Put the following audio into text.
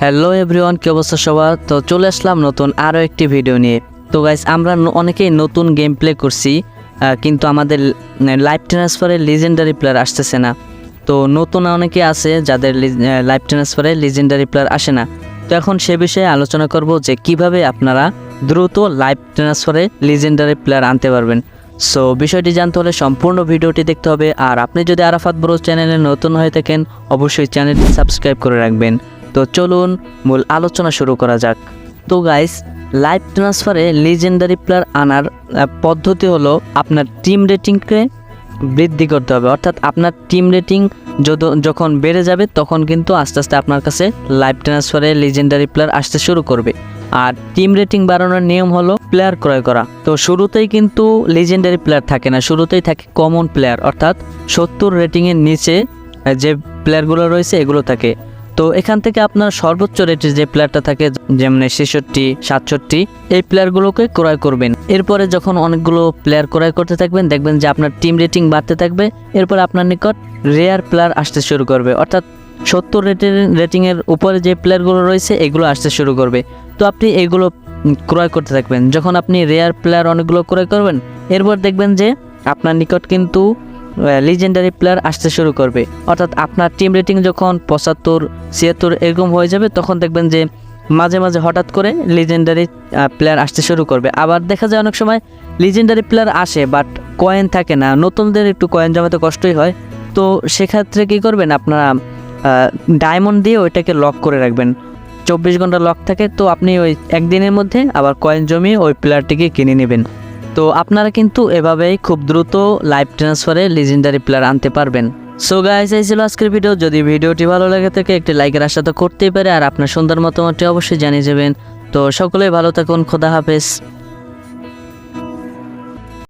Hello everyone কি অবস্থা সবার? তো চলে আসলাম নতুন আরও একটি ভিডিও নিয়ে। তো গাইজ আমরা অনেকেই নতুন গেম প্লে করছি কিন্তু আমাদের লাইভ ট্রান্সফারে লিজেন্ডারি প্লেয়ার আসতেছে না। তো নতুন অনেকে আছে যাদের লাইভ ট্রান্সফারে লিজেন্ডারি প্লেয়ার আসে না। তো এখন সে বিষয়ে আলোচনা করব যে কীভাবে আপনারা দ্রুত লাইভ ট্রান্সফারে লিজেন্ডারি প্লেয়ার আনতে পারবেন। সো বিষয়টি জানতে হলে সম্পূর্ণ ভিডিওটি দেখতে হবে। আর আপনি যদি আরাফাত ব্রো চ্যানেলে নতুন হয়ে থাকেন, অবশ্যই চ্যানেলটি সাবস্ক্রাইব করে রাখবেন। তো চলুন মূল আলোচনা শুরু করা যাক। তো গাইস লাইভ ট্রান্সফারে লিজেন্ডারি প্লেয়ার আনার পদ্ধতি হলো আপনার টিম রেটিংকে বৃদ্ধি করতে হবে। অর্থাৎ আপনার টিম রেটিং যখন বেড়ে যাবে, তখন কিন্তু আস্তে আস্তে আপনার কাছে লাইভ ট্রান্সফারে লিজেন্ডারি প্লেয়ার আসতে শুরু করবে। আর টিম রেটিং বাড়ানোর নিয়ম হলো প্লেয়ার ক্রয় করা। তো শুরুতেই কিন্তু লিজেন্ডারি প্লেয়ার থাকে না, শুরুতেই থাকে কমন প্লেয়ার অর্থাৎ সত্তর রেটিংয়ের নিচে যে প্লেয়ারগুলো রয়েছে, এগুলো থাকে। তো এখান থেকে আপনার সর্বোচ্চ রেটের যে প্লেয়ারটা থাকে, যেমন ছেষট্টি, সাতষট্টি, এই প্লেয়ারগুলোকে ক্রয় করবেন। এরপরে যখন অনেকগুলো প্লেয়ার ক্রয় করতে থাকবেন, দেখবেন যে আপনার টিম রেটিং বাড়তে থাকবে। এরপর আপনার নিকট রেয়ার প্লেয়ার আসতে শুরু করবে। অর্থাৎ সত্তর রেটের রেটিংয়ের উপরে যে প্লেয়ারগুলো রয়েছে, এগুলো আসতে শুরু করবে। তো আপনি এগুলো ক্রয় করতে থাকবেন। যখন আপনি রেয়ার প্লেয়ার অনেকগুলো ক্রয় করবেন, এরপর দেখবেন যে আপনার নিকট কিন্তু লিজেন্ডারি প্লেয়ার আসতে শুরু করবে। অর্থাৎ আপনার টিম রেটিং যখন পঁচাত্তর, ছিয়াত্তর এরকম হয়ে যাবে, তখন দেখবেন যে মাঝে মাঝে হঠাৎ করে লিজেন্ডারি প্লেয়ার আসতে শুরু করবে। আবার দেখা যায় অনেক সময় লিজেন্ডারি প্লেয়ার আসে বাট কয়েন থাকে না। নতুনদের একটু কয়েন জমাতে কষ্টই হয়। তো সেক্ষেত্রে কী করবেন? আপনারা ডায়মন্ড দিয়ে ওইটাকে লক করে রাখবেন। চব্বিশ ঘণ্টা লক থাকে, তো আপনি ওই একদিনের মধ্যে আবার কয়েন জমিয়ে ওই প্লেয়ারটিকে কিনে নেবেন। তো আপনারা কিন্তু এভাবেই খুব দ্রুত লাইভ ট্রান্সফারে লিজেন্ডারি প্লেয়ার আনতে পারবেন। সো গাইস এই ছিল আজকের ভিডিও যদি ভিডিওটি ভালো লাগে থাকে, একটি লাইকের আশা তো করতেই পারে, আর আপনার সুন্দর মতামতটি অবশ্যই জানিয়ে যাবেন। তো সকলেই ভালো থাকুন, খোদা হাফেজ।